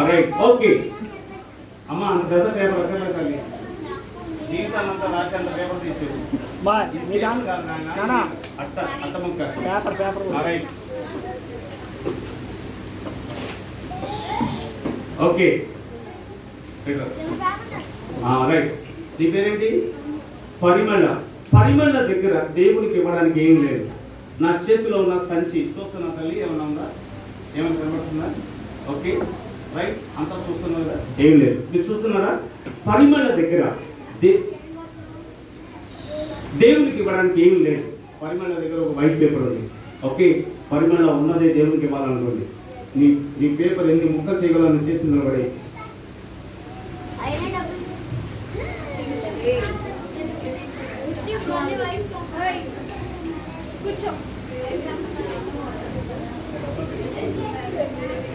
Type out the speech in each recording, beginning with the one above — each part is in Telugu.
Right okay. అమ్మ అంత పెద్ద పేపర్ ఎక్కడ తల్లి. పేపర్ అట్ట అట్ట ముక్క. Paper paper. Right. Okay. Right. నీ పేరేంటి? పరిమళ. పరిమళ దగ్గర దేవునికి ఇవ్వడానికి ఏం లేదు. నా చేతిలో ఉన్న సంచి. చూస్తున్నా తల్లి ఏమన్నా ఉందా? ఏమైనా కనబడుతుందా? ఓకే. రైట్ అంతా చూస్తున్నారు ఏం లేదు. మీరు చూస్తున్నారా? పరిమళ దగ్గర దే దేవునికి ఇవ్వడానికి ఏం లేదు. పరిమళ దగ్గర ఒక వైట్ పేపర్ ఉంది. ఓకే? పరిమళ ఉన్నదే దేవునికి ఇవ్వాలనుకోండి నీ నీ పేపర్ ఎన్ని ముక్కలు చేయగలను చేసి నిలబడే.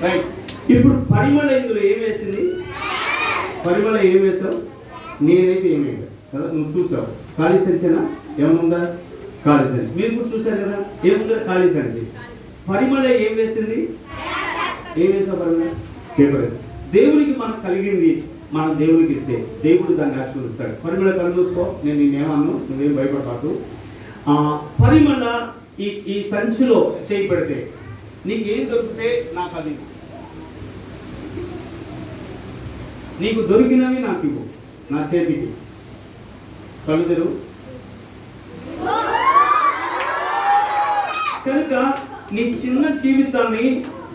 రైట్ ఇప్పుడు పరిమళ ఇందులో ఏం వేసింది? పరిమళ ఏం వేసావు? నేనైతే ఏం వేయలేదు. కదా? నువ్వు చూసావు. ఖాళీ సంచనా? ఏముందా? ఖాళీ సంచి. మీరు కూడా చూసారు కదా? ఏముందా? ఖాళీ సంచి. పరిమళ ఏం వేసింది? ఏం వేసావు పరిమళ? పేపర్ దేవునికి మనకు కలిగింది మన దేవునికి ఇస్తే దేవుడు దాన్ని ఆశీర్వదిస్తాడు. పరిమళ కళ్ళు చూసుకో నేను నేనేమన్ను నువ్వేం భయపడతాకు ఆ, పరిమళ ఈ ఈ సంచిలో చేయి పెడితే నీకేం దొరికితే నాకు అది ఇవ్వు. నీకు దొరికినవి నాకు ఇవ్వు. నా చేతికి. కళ్ళు తెరువు కనుక నీ చిన్న జీవితాన్ని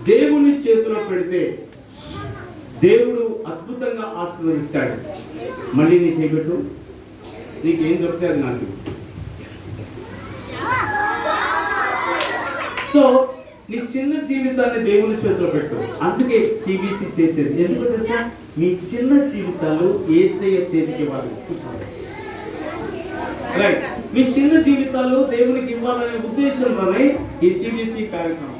దేవుని చేతిలో పెడితే దేవుడు అద్భుతంగా ఆశీర్వదిస్తాడు. మళ్ళీ నీ చేపెట్టు నీకు ఏం దొరికితే అది నాకు సో నీ చిన్న జీవితాన్ని దేవుని చేతిలో పెట్టు. అందుకే సిబిసి చేసేది. ఎందుకు తెలుసా? మీ చిన్న జీవితాలు ఏసయ్య చేతికి ఇవ్వాలి. రైట్ మీ చిన్న జీవితాలు దేవునికి ఇవ్వాలనే ఉద్దేశంలోనే ఈ సిబిసి కార్యక్రమం.